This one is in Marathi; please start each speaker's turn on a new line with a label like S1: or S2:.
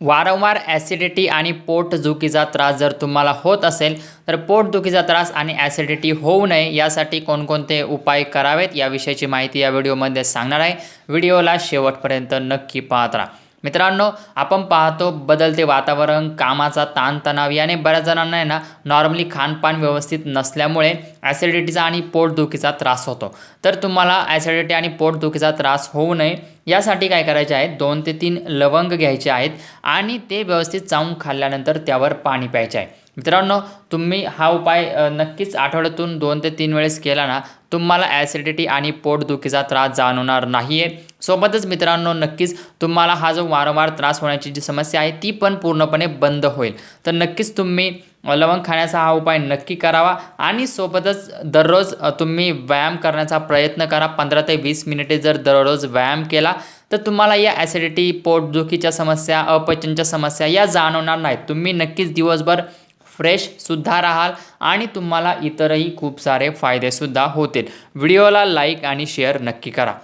S1: वारंवार ॲसिडिटी आणि पोटदुखीचा त्रास जर तुम्हाला होत असेल तर पोटदुखीचा त्रास आणि ॲसिडिटी होऊ नये यासाठी कोणकोणते उपाय करावेत याविषयीची माहिती या व्हिडिओमध्ये सांगणार आहे. व्हिडिओला शेवटपर्यंत नक्की पाहत राहा. मित्रांनो आपण पाहतो बदलते वातावरण कामाचा ताणतणाव याने बऱ्याच जणांना आहे ना नॉर्मली खानपान व्यवस्थित नसल्यामुळे ॲसिडिटीचा आणि पोटदुखीचा त्रास होतो. तर तुम्हाला ॲसिडिटी आणि पोटदुखीचा त्रास होऊ नये यासाठी काय करायचे आहे? दोन ते तीन लवंग घ्यायचे आहेत आणि ते व्यवस्थित चावून खाल्ल्यानंतर त्यावर पाणी प्यायचे आहे. मित्रांनो तुम्ही हा उपाय नक्कीच आठवड्यातून दोन ते तीन वेळेस केला ना तुम्हाला ॲसिडिटी आणि पोटदुखीचा त्रास जाणवणार नाही आहे सोबतच मित्रांनो नक्कीच तुम्हाला हा जो वारंवार त्रास होण्याची जी समस्या आहे ती पण पूर्णपणे बंद होईल. तर नक्कीच तुम्ही लवंग खाण्याचा हा उपाय नक्की करावा आणि सोबतच दररोज तुम्ही व्यायाम करण्याचा प्रयत्न करा. पंधरा ते वीस मिनिटे जर दररोज व्यायाम केला तर तुम्हाला या ॲसिडिटी पोटदुखीच्या समस्या अपचनच्या समस्या या जाणवणार नाहीत. तुम्ही नक्कीच दिवसभर फ्रेशसुद्धा राहाल आणि तुम्हाला इतरही खूप सारे फायदेसुद्धा होतील. व्हिडिओला लाईक आणि शेअर नक्की करा.